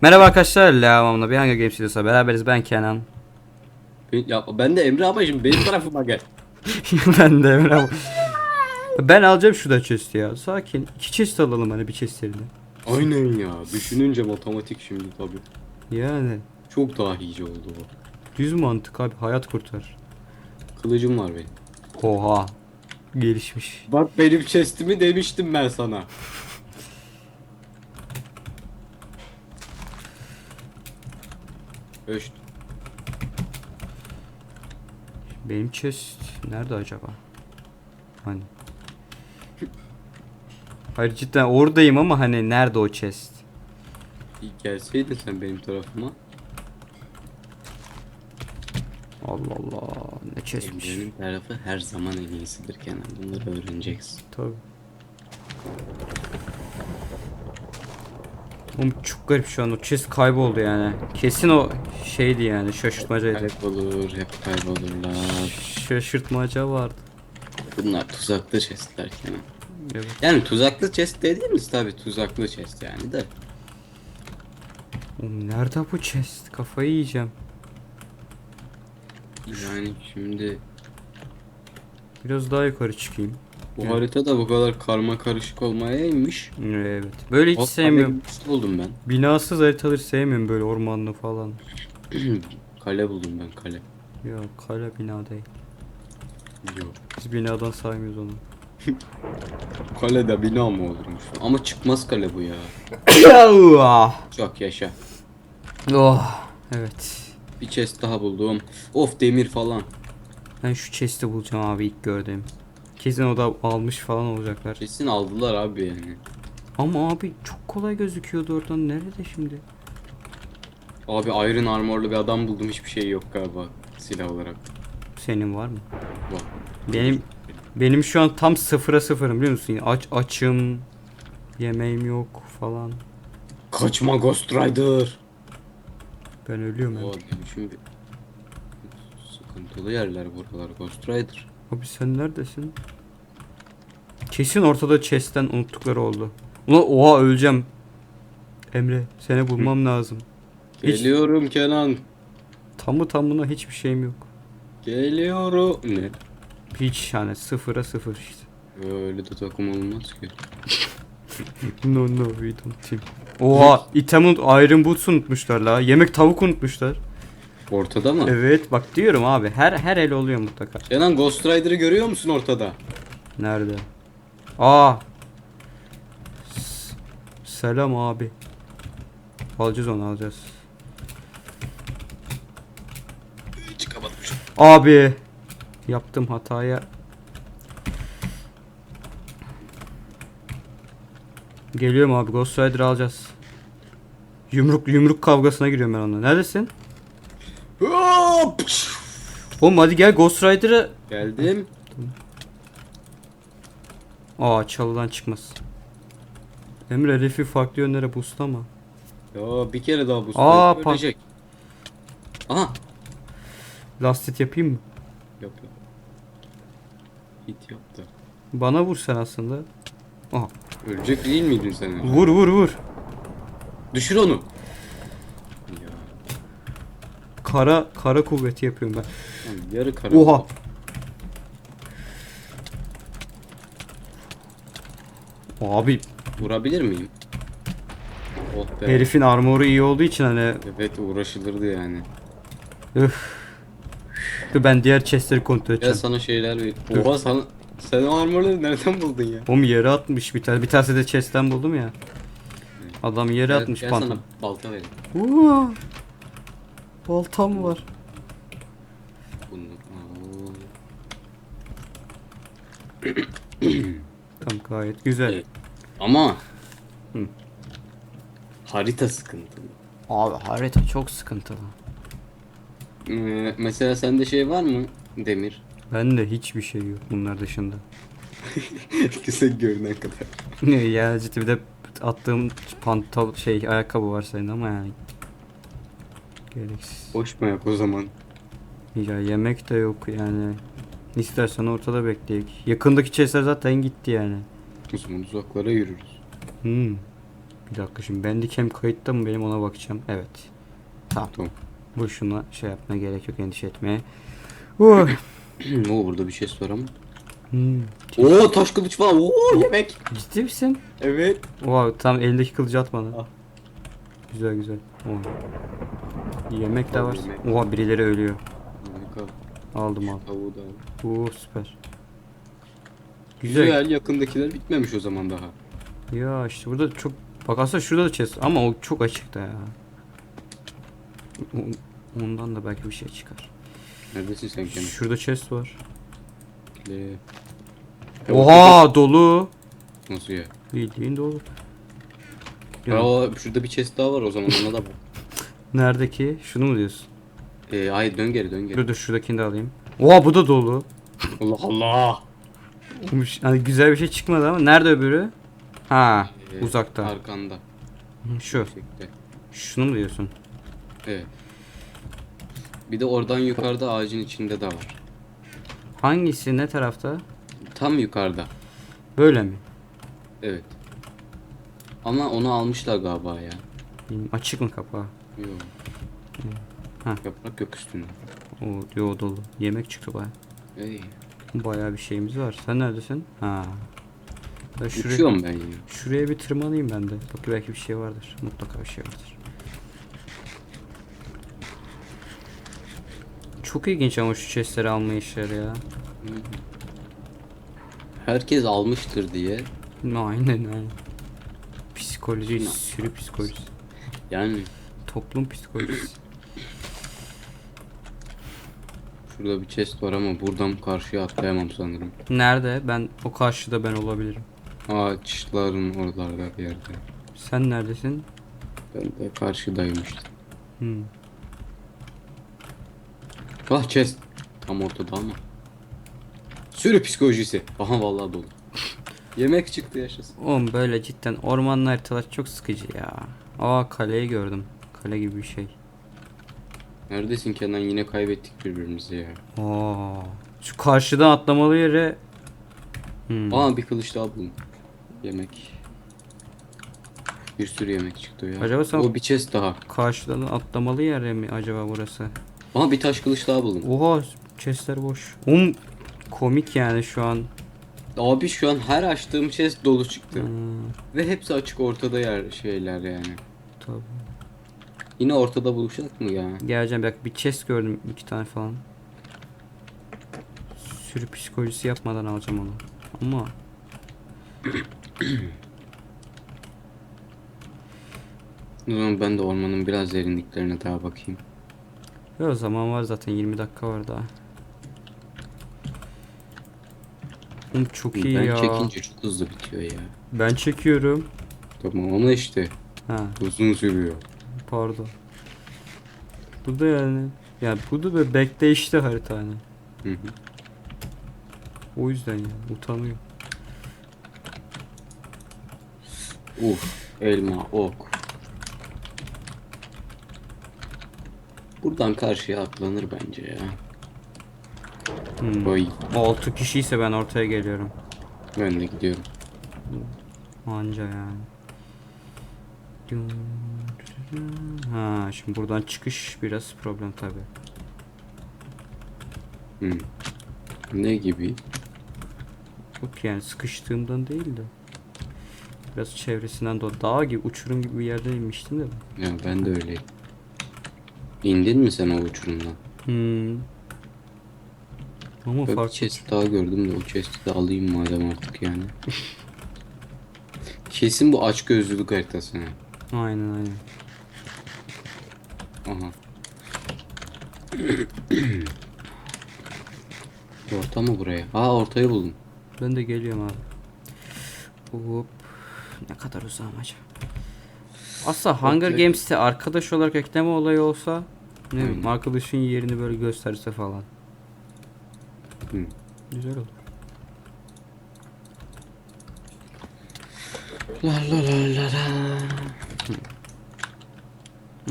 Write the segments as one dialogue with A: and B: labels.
A: Merhaba arkadaşlar, Lehamam'la bir Hunger Games videosuyla beraberiz. Ben Kenan.
B: Ya ben de Emre ama şimdi benim tarafıma gel.
A: ben de Emre abi. Ben alacağım şurada chest ya. Sakin. İki chest alalım hani bir chest yerine.
B: Aynen ya. Düşününce matematik şimdi tabii.
A: Yani.
B: Çok dahice oldu bu.
A: Düz mantık abi. Hayat kurtar.
B: Kılıcım var benim.
A: Oha. Gelişmiş.
B: Bak benim chestimi demiştim ben sana. Öşt.
A: Benim chest nerede acaba? Hani. Hayır cidden oradayım ama hani nerede o chest?
B: İyi gelseydin sen benim tarafıma.
A: Allah Allah. Ne chestmiş.
B: Emre'nin tarafı her zaman en iyisidir Kenan. Bunları öğreneceksin.
A: Tabii. Oğlum çok garip şu an o chest kayboldu yani. Kesin o şeydi yani şaşırtmacaydı.
B: Kaybolur, hep kaybolurlar.
A: Şaşırtmaca vardı.
B: Bunlar tuzaklı chestler Kenan.
A: Evet.
B: Yani tuzaklı chest dediğimiz tabi tuzaklı chest yani de.
A: Oğlum nerede bu chest? Kafayı yiyeceğim.
B: Yani şimdi
A: Biraz daha yukarı çıkayım.
B: Bu
A: Evet.
B: harita da bu kadar karma karışık olmayaymış.
A: Evet. Böyle hiç
B: O
A: sevmiyorum.
B: kale buldum ben.
A: Binasız haritaları sevmiyorum böyle ormanlı falan.
B: kale buldum ben kale.
A: Ya kale bina değil.
B: Yok.
A: Biz binadan saymıyoruz onu.
B: Kalede bina mı olurmuş? Ama çıkmaz kale bu ya. Çok yaşa.
A: oh. Evet.
B: Bir chest daha buldum. Of demir falan.
A: Ben şu chest'i bulacağım abi ilk gördüğüm. Kesin o da almış falan olacaklar.
B: Kesin aldılar abi yani.
A: Ama abi çok kolay gözüküyordu oradan. Nerede şimdi?
B: Abi Iron Armor'lu bir adam buldum hiçbir şey yok galiba silah olarak.
A: Senin var mı?
B: Bak.
A: Benim benim şu an tam sıfıra sıfırım biliyor musun? Aç açım. Yemeğim yok falan.
B: Kaçma Ghost Rider.
A: Ben ölüyorum
B: O demişim bir sıkıntılı yerler buralar Ghost Rider.
A: Abi sen neredesin? Kesin ortada chest'ten unuttukları oldu. Ulan oha öleceğim. Emre seni bulmam lazım. Hiç-
B: Geliyorum Kenan.
A: Tamı tamına hiçbir şeyim yok.
B: Geliyorum. Ne?
A: Hiç yani sıfıra sıfır işte.
B: Öyle de takım olmaz ki.
A: No no we don't team. Oha item unut Iron Boots unutmuşlar la. Yemek tavuk unutmuşlar.
B: Ortada mı?
A: Evet bak diyorum abi her her el oluyor mutlaka.
B: Kenan Ghost Rider'ı görüyor musun ortada?
A: Nerede? Aa. S- Selam abi. Alacağız onu alacağız. Abi. Yaptım hataya. Geliyorum abi Ghost Rider alacağız. Yumruk yumruk kavgasına giriyorum ben onunla. Neredesin?
B: Hop!
A: Oğlum hadi gel Ghost Rider'ı.
B: Geldim.
A: Aa çalıdan çıkmaz. Emre Herifi farklı yönlere boostlama.
B: Ya bir kere daha bu
A: Aa,
B: Aa,
A: pa-
B: ölecek. Aha.
A: Last hit yapayım mı?
B: Yap yap. Hit yaptı.
A: Bana vur sen aslında. Aha.
B: Ölecek değil miydin sen?
A: Vur vur vur.
B: Düşür onu. Ya.
A: Kara kara kuvveti yapıyorum ben.
B: lan Yarı kara.
A: Oha. Abi
B: Vurabilir miyim? Oh be.
A: herifin armoru iyi olduğu için hani
B: Evet uğraşılırdı yani.
A: öf. Dur ben diğer chestleri kontrol
B: Gel
A: edeceğim.
B: sana şeyler ver.
A: Dur.
B: Oha sana sen o armorları nereden buldun ya?
A: Oğlum yere atmış bir tane. Bir tanesi de chestten buldum ya. Adam yere
B: Gel,
A: atmış
B: gel
A: pantolon.
B: sana balta vereyim.
A: Oo. Baltam var.
B: Bunu. Aa.
A: Tamam gayet güzel.
B: Evet. Ama
A: Hı.
B: harita sıkıntılı.
A: Abi harita çok sıkıntılı.
B: Ee, mesela sende şey var mı? Demir.
A: Bende hiçbir şey yok bunlar dışında.
B: Güzel görünen kadar.
A: Ne ya ciddi bir de attığım pantol şey ayakkabı var senin ama yani. Gereksiz.
B: Boş mu yak o zaman?
A: Ya yemek de yok yani. İstersen ortada bekleyek. Yakındaki chestler zaten gitti yani.
B: O zaman uzaklara yürürüz.
A: Hmm. Bir dakika şimdi Bandicam kayıtta mı benim ona bakacağım. Evet. Tamam.
B: Tamam.
A: Boşuna şey yapmaya gerek yok endişe etmeye. Oh.
B: Oo burada bir şey var ama.
A: Hmm.
B: Oo taş kılıç falan. Oo yemek.
A: Ciddi misin?
B: Evet.
A: Oha tam elindeki kılıcı at bana.
B: Al.
A: Güzel güzel. Oha. Yemek de var. Oha birileri ölüyor. Aldım aldım.
B: Tavuğu da al.
A: Oo süper. Güzel.
B: Güzel. Yakındakiler bitmemiş o zaman daha.
A: Ya işte burada çok bak aslında şurada da chest ama o çok açıkta ya. O- Ondan da belki bir şey çıkar.
B: Neredesin sen Kenan?
A: Şurada chest var.
B: Le-
A: Oha dolu.
B: Nasıl ya?
A: Bildiğin dolu.
B: Ya. o, şurada bir chest daha var o zaman ona da bak.
A: Nerede ki? Şunu mu diyorsun?
B: Ee, hayır dön geri dön geri.
A: Dur dur şuradakini de alayım. Oha bu da dolu.
B: Allah Allah.
A: Hani güzel bir şey çıkmadı ama nerede öbürü? Ha,
B: Ee,
A: uzakta.
B: Arkanda.
A: Şu.
B: Yüksekte.
A: Şunu mu diyorsun?
B: Evet. Bir de oradan yukarıda ağacın içinde de var.
A: Hangisi ne tarafta?
B: Tam yukarıda.
A: Böyle mi?
B: Evet. Ama onu almışlar galiba ya.
A: Bilmiyorum, Açık mı kapağı?
B: Yok.
A: Ha.
B: Yaprak yok üstünde.
A: O yo dolu. Yemek çıktı baya.
B: Ey.
A: Bayağı bir şeyimiz var. Sen neredesin? Ha. Ben şuraya,
B: Uçuyorum ben yine.
A: şuraya bir tırmanayım ben de. Bak belki bir şey vardır. Mutlaka bir şey vardır. Çok ilginç ama şu chestleri alma işleri ya.
B: Herkes almıştır diye.
A: Aynen aynen. Psikoloji, sürü psikolojisi.
B: Yani
A: Toplum psikolojisi.
B: Şurada bir chest var ama buradan karşıya atlayamam sanırım.
A: Nerede? Ben o karşıda ben olabilirim.
B: Ağaçların oralarda bir yerde.
A: Sen neredesin?
B: Ben de karşıdayım işte.
A: Hmm.
B: Ah chest. Tam ortada ama. Sürü psikolojisi. Aha vallahi dolu. Yemek çıktı yaşasın.
A: Oğlum böyle cidden ormanlı haritalar çok sıkıcı ya. Aa kaleyi gördüm. Kale gibi bir şey.
B: Neredesin Kenan? Yine kaybettik birbirimizi ya.
A: Aa, şu karşıdan atlamalı yere Hmm.
B: Aa bir kılıç daha buldum. Yemek. Bir sürü yemek çıktı ya.
A: Acaba sen-
B: O bir chest daha.
A: karşıdan atlamalı yere mi acaba burası?
B: Aa bir taş kılıç daha buldum.
A: Oha chestler boş. Um komik yani şu an.
B: Abi şu an her açtığım chest dolu çıktı.
A: Hmm,
B: Ve hepsi açık ortada yer şeyler yani.
A: tabii.
B: Yine ortada buluşacak mı ya?
A: Geleceğim bak bir chest gördüm iki tane falan. Sürü psikolojisi yapmadan alacağım onu. Ama
B: O zaman ben de ormanın biraz derinliklerine daha bakayım.
A: ya o zaman var zaten 20 dakika var daha. Oğlum çok iyi
B: ben
A: ya.
B: çekince çok hızlı bitiyor ya.
A: Ben çekiyorum.
B: Tamam ama işte
A: Ha
B: uzun sürüyor.
A: Pardon. Bu da yani. Ya bu da böyle bekleyişli harita hani.
B: Hı hı.
A: O yüzden ya utanıyorum.
B: Uf, elma, ok. Buradan karşıya atlanır bence ya.
A: Hmm.
B: Oy,
A: 6 kişiyse ben ortaya geliyorum.
B: ben de gidiyorum.
A: Anca yani. Ha şimdi buradan çıkış biraz problem tabi.
B: Hı. Ne gibi?
A: Yok yani sıkıştığımdan değil de. Biraz çevresinden de dağ gibi uçurum gibi bir yerde inmiştim de. ben.
B: Ya ben de öyleyim. İndin mi sen o uçurumdan?
A: Hmm. Ama
B: bir
A: farklı.
B: chest daha gördüm de o chest'i de alayım madem artık yani. Kesin bu aç gözlülük haritası. ha.
A: Aynen aynen.
B: Aha. Orta mı buraya? Aa ortayı buldum.
A: Ben de geliyorum abi. Hop. Ne kadar uzağım acaba? Aslında Hunger
B: Okey.
A: Games'te arkadaş olarak ekleme olayı olsa ne bileyim
B: Aynen.
A: arkadaşın yerini böyle gösterse falan.
B: Hı.
A: Güzel olur.
B: La la la la la.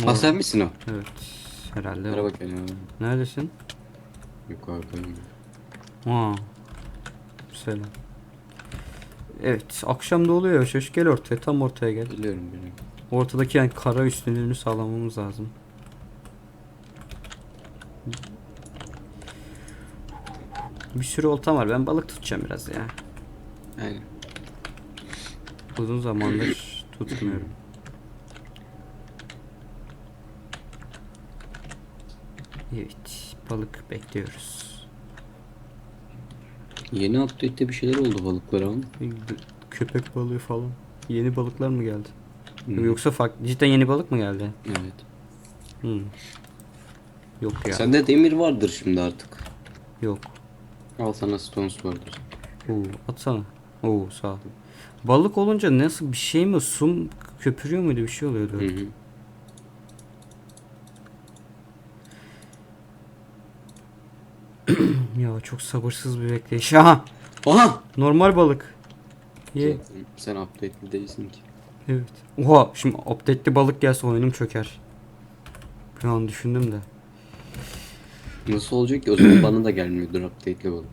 B: Ha sen misin o?
A: Evet. Herhalde.
B: Merhaba Kenan.
A: Neredesin?
B: Yukarıdayım.
A: Aa. Selam. Evet akşam da oluyor yavaş yavaş gel ortaya tam ortaya gel.
B: Biliyorum biliyorum.
A: Ortadaki yani kara üstünlüğünü sağlamamız lazım. Bir sürü oltam var. Ben balık tutacağım biraz ya.
B: Aynen.
A: Uzun zamandır tutmuyorum. Evet, balık bekliyoruz.
B: Yeni update'te bir şeyler oldu balıklara ama.
A: Köpek balığı falan. Yeni balıklar mı geldi?
B: Hı.
A: Yoksa farklı cidden yeni balık mı geldi?
B: Evet.
A: Hmm. Yok ya.
B: Sende demir vardır şimdi artık.
A: Yok.
B: Al sana stones vardır.
A: Oo, atsana. Oo, sağ ol. Balık olunca nasıl bir şey mi? Sum köpürüyor muydu? Bir şey oluyordu.
B: Hı hı.
A: Ya çok sabırsız bir bekleyiş. Aha!
B: Aha!
A: Normal balık. Ye.
B: Sen, sen update'li değilsin ki.
A: Evet. Oha şimdi update'li balık gelse oyunum çöker. Bir an düşündüm de.
B: Nasıl olacak ki? O zaman bana da gelmiyordur update'li balık.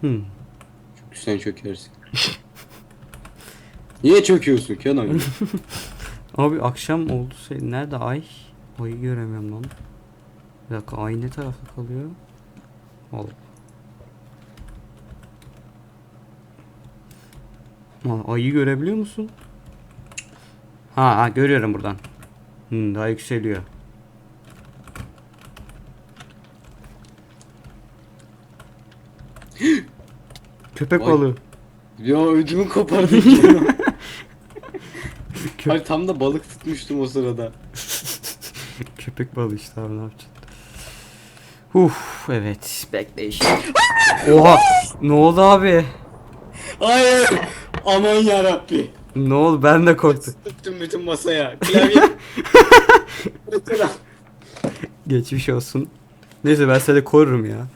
A: Hmm.
B: Çünkü sen çökersin. Niye çöküyorsun Kenan?
A: Abi akşam oldu. Şey, nerede ay? Ayı göremiyorum lan. Bir dakika ay ne tarafta kalıyor? Al. Ha, ayı görebiliyor musun? Ha, ha görüyorum buradan. Hmm, daha yükseliyor. Köpek
B: Ay.
A: balığı.
B: ya ödümü kopardın Kenan. Hayır tam da balık tutmuştum o sırada.
A: Köpek balığı işte abi ne yapacaksın? Uf evet bekleyiş. Oha ne oldu abi?
B: Hayır! Aman yarabbi.
A: Ne oldu ben de korktum.
B: Tuttum bütün masaya. Klavye. Mesela.
A: Geçmiş olsun. Neyse ben seni korurum ya.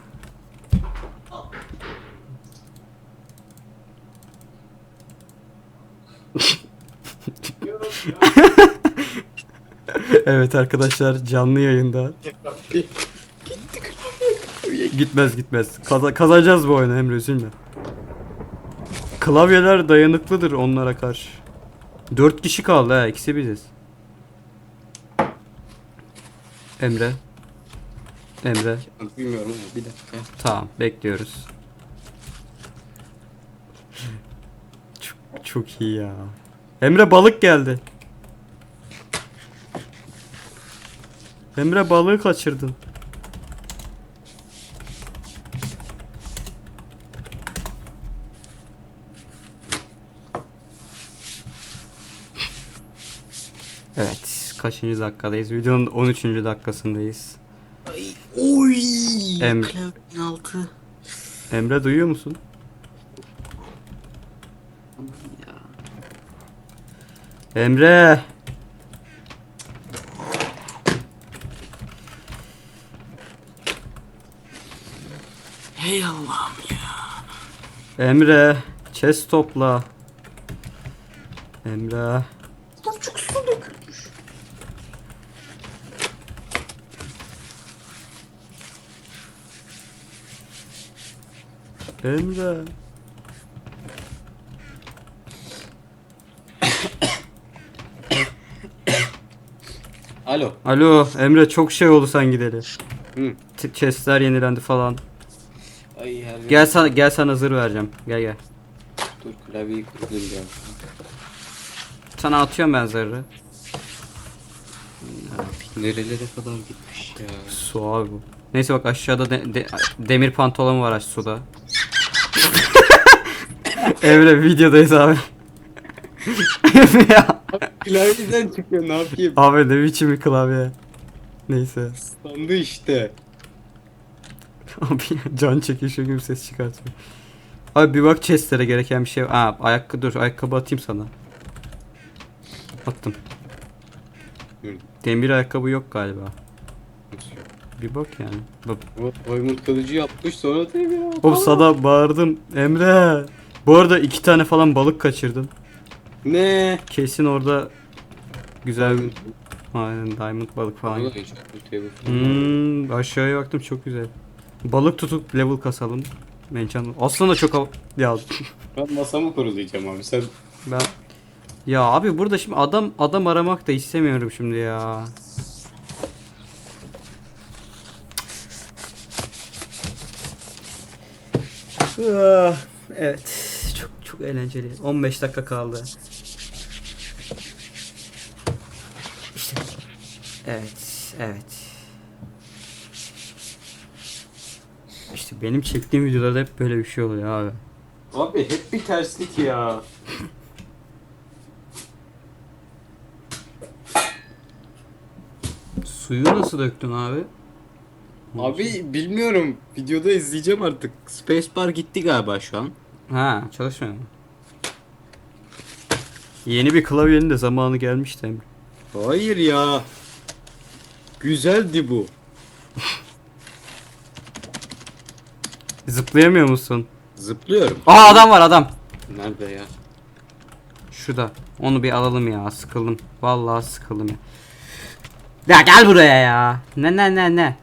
A: evet arkadaşlar canlı yayında. Gitmez gitmez. Kaza- kazanacağız bu oyunu Emre üzülme. Klavyeler dayanıklıdır onlara karşı. Dört kişi kaldı ha ikisi biziz. Emre. Emre.
B: Bilmiyorum bir dakika.
A: Tamam bekliyoruz. Çok, çok iyi ya. Emre balık geldi. Emre balığı kaçırdın. Evet, kaçıncı dakikadayız? Videonun 13. dakikasındayız.
B: Oy!
A: Em-
B: Klavyenin altı.
A: Emre duyuyor musun? Emre.
B: Hey Allah'ım ya.
A: Emre. Chest topla. Emre.
B: Lan çok su dökülmüş.
A: Emre.
B: Alo.
A: Alo Emre çok şey oldu sen gideli.
B: Hı.
A: T- Chestler yenilendi falan.
B: Ay her
A: Gel sana gel sana zırh vereceğim. Gel gel.
B: Dur klavyeyi kurdum ya.
A: Sana atıyorum ben zırhı.
B: Nerelere kadar gitmiş ya.
A: Su abi bu. Neyse bak aşağıda de- de- demir pantolon var aş suda. Emre videodayız abi. ya,
B: Klavyeden çıkıyor ne yapayım?
A: abi ne biçim bir klavye. Neyse.
B: Sandı işte.
A: Abi can çekişiyor gibi ses çıkartıyor. Abi bir bak chestlere gereken bir şey. Aa ayakkabı dur ayakkabı atayım sana. Attım. Demir ayakkabı yok galiba. Bir bak yani. Bak.
B: Diamond kılıcı yapmış sonra tekrar.
A: Hop sana bağırdım. Emre. Bu arada iki tane falan balık kaçırdın.
B: Ne?
A: Kesin orada güzel bir aynen diamond balık falan. Hmm, aşağıya baktım çok güzel. Balık tutup level kasalım. Enchant. Aslında çok av- ya
B: Ben masamı kurulayacağım abi sen.
A: ben ya abi burada şimdi adam adam aramak da istemiyorum şimdi ya. Evet. Çok eğlenceli. 15 dakika kaldı. İşte. Evet, evet. İşte benim çektiğim videolarda hep böyle bir şey oluyor abi.
B: Abi hep bir terslik ya.
A: Suyu nasıl döktün abi?
B: Abi bilmiyorum. Videoda izleyeceğim artık. Spacebar gitti galiba şu an.
A: Ha, çalışmıyor mu? Yeni bir klavyenin de zamanı gelmişti Emre.
B: Hayır ya. Güzeldi bu.
A: Zıplayamıyor musun?
B: Zıplıyorum.
A: Aa adam var adam.
B: Nerede ya?
A: Şurada. Onu bir alalım ya. Sıkıldım. Vallahi sıkıldım ya. Ya gel buraya ya. Ne ne ne ne.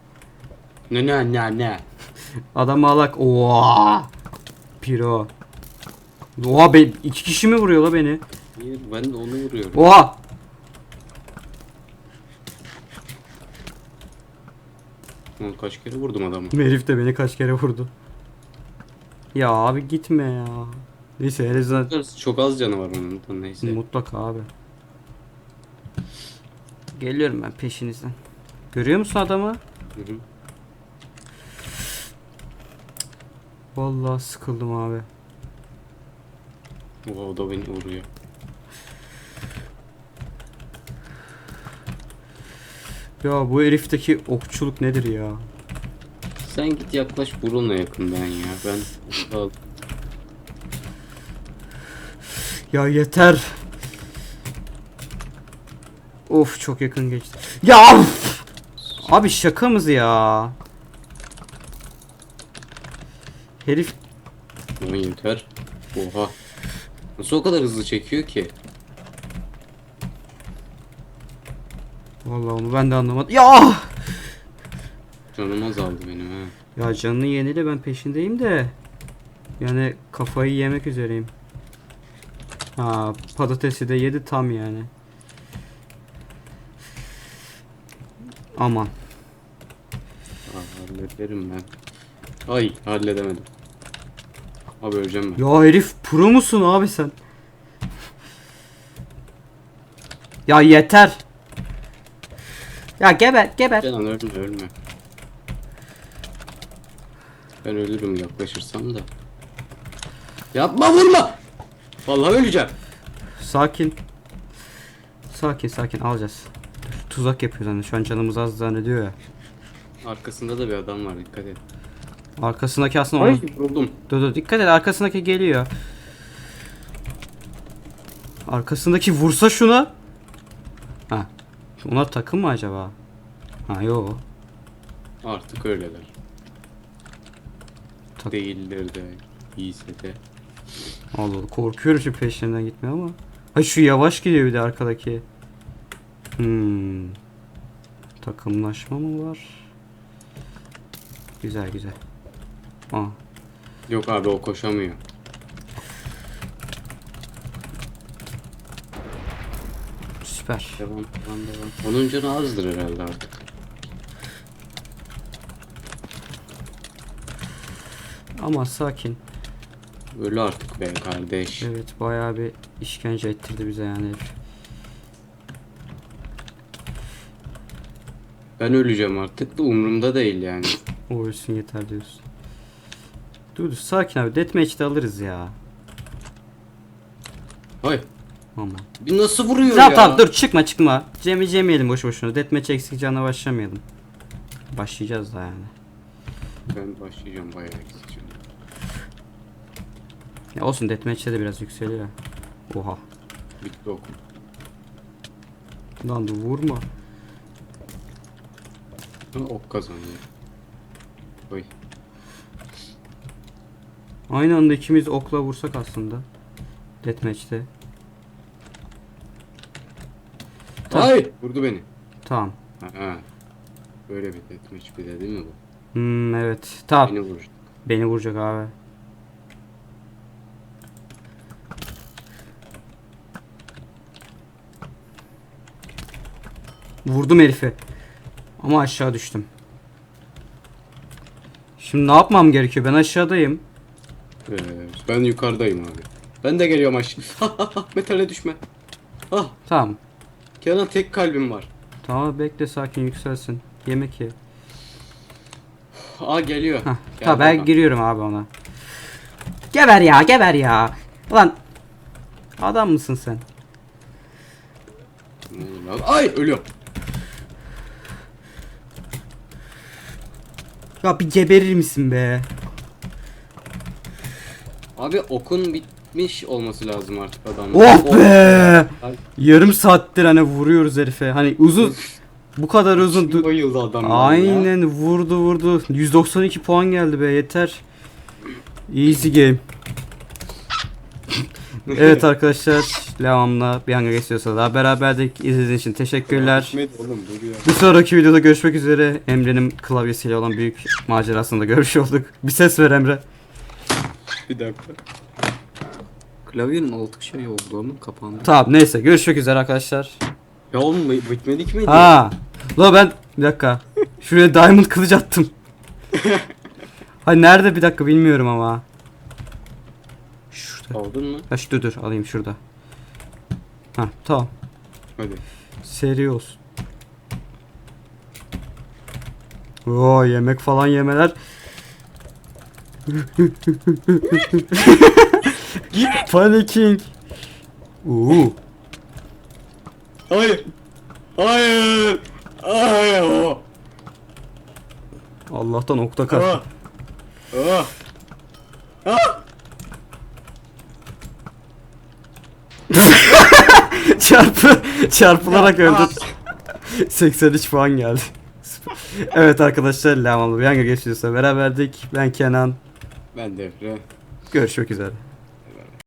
B: Ne ne ne ne?
A: Adam alak. Oha. Piro. Oha be iki kişi mi vuruyor la beni?
B: Hayır ben de onu vuruyorum.
A: Oha.
B: Lan kaç kere vurdum adamı.
A: Herif de beni kaç kere vurdu. Ya abi gitme ya. Neyse en azından
B: Çok az canı var onun da neyse.
A: mutlaka abi. Geliyorum ben peşinizden. Görüyor musun adamı?
B: Hı hı.
A: Vallahi sıkıldım abi.
B: O da beni vuruyor.
A: Ya bu herifteki okçuluk nedir ya?
B: Sen git yaklaş vurunla yakından ya. Ben.
A: Ya yeter. Of çok yakın geçti. Ya of! Abi şaka mısın ya? Herif
B: yeter. Oha. Nasıl o kadar hızlı çekiyor ki?
A: Vallahi onu ben de anlamadım. Ya!
B: Canım azaldı benim ha.
A: Ya canını yenile ben peşindeyim de. Yani kafayı yemek üzereyim. Ha patatesi de yedi tam yani. Aman.
B: Aa, hallederim ben. Ay halledemedim. Abi öleceğim ben.
A: Ya herif pro musun abi sen? Ya yeter. Ya geber geber.
B: Canan ölme ölme. Ben ölürüm yaklaşırsam da. Yapma vurma. Vallahi öleceğim.
A: Sakin. Sakin sakin alacağız. Tuzak yapıyor hani şu an canımız az zannediyor ya.
B: Arkasında da bir adam var dikkat et.
A: Arkasındaki aslında
B: Ay
A: onu...
B: vuruldum.
A: Dur dur dikkat et arkasındaki geliyor. Arkasındaki vursa şuna. Ha. Onlar takım mı acaba? Ha yo.
B: Artık öyleler.
A: Tak-
B: Değildir de. iyiyse de.
A: Allah Allah korkuyorum şu peşlerinden gitmeye ama. Ha şu yavaş gidiyor bir de arkadaki. Hmm. Takımlaşma mı var? Güzel güzel. Aa.
B: Yok abi o koşamıyor.
A: Süper.
B: Devam devam devam. Onun canı azdır herhalde artık.
A: Ama sakin.
B: Ölü artık be kardeş.
A: Evet bayağı bir işkence ettirdi bize yani.
B: Ben öleceğim artık da umurumda değil yani.
A: O ölsün yeter diyorsun. Dur dur sakin abi. Deathmatch'te alırız ya.
B: Hay.
A: Aman.
B: Bir nasıl vuruyor
A: Tamam
B: ya?
A: tamam dur çıkma çıkma. Cem yemeyelim boş boşuna. Deathmatch eksik canla başlamayalım. Başlayacağız da yani.
B: Ben başlayacağım bayağı gideceğim.
A: Ya olsun Deathmatch'te de biraz yükseliyor. Oha.
B: Bitti okum.
A: Lan dur vurma.
B: Ha, ok kazanıyor. Oy.
A: Aynı anda ikimiz okla vursak aslında. Deathmatch'te. Tamam.
B: Ay! Vurdu beni.
A: Tamam.
B: Ha. Böyle bir deathmatch bir de değil mi bu?
A: Hmm, evet. Tamam.
B: Beni vuracak.
A: Beni vuracak abi. Vurdum herifi. Ama aşağı düştüm. Şimdi ne yapmam gerekiyor? Ben aşağıdayım.
B: Ee, ben yukarıdayım abi. Ben de geliyorum aşağı. Metale düşme. Ah
A: Tamam.
B: Kenan tek kalbim var.
A: Tamam bekle sakin yükselsin. Yemek ye.
B: Aa geliyor.
A: Hah.
B: Gel
A: Tamam ben giriyorum abi ona. Geber ya geber ya. Ulan. Adam mısın sen?
B: Ne oluyor lan? Ay ölüyorum.
A: Ya bir geberir misin be?
B: Abi okun bitmiş olması lazım artık adamın.
A: Oh be! Yarım saattir hani vuruyoruz herife. Hani uzun bu kadar uzun.
B: Bayıldı adam ya?
A: Aynen vurdu vurdu. 192 puan geldi be yeter. Easy game. evet arkadaşlar devamla bir hanga geçiyorsa daha beraberdik. İzlediğiniz için teşekkürler. Bir sonraki videoda görüşmek üzere. Emre'nin klavyesiyle olan büyük macerasında görmüş olduk. Bir ses ver Emre.
B: Bir dakika. Klavyenin altı şey oldu onun kapandı.
A: Tamam neyse görüşmek üzere arkadaşlar.
B: Ya oğlum bitmedik miydi?
A: Ha. La ben bir dakika. Şuraya diamond kılıç attım. Hay nerede bir dakika bilmiyorum ama. Şurada.
B: Aldın mı?
A: Ha şu dur alayım şurada. Ha tamam.
B: Hadi.
A: Seri olsun. Oo yemek falan yemeler. Panicking. Oo.
B: Hayır. Hayır. Hayır.
A: Allah'tan okta kaç.
B: Ah. Ah. Ah.
A: Çarpı çarpılarak öldü. 83 puan geldi. evet arkadaşlar Lamanlı bir hangi geçiyorsa beraberdik. Ben Kenan.
B: Ben de.
A: Görüşmek üzere.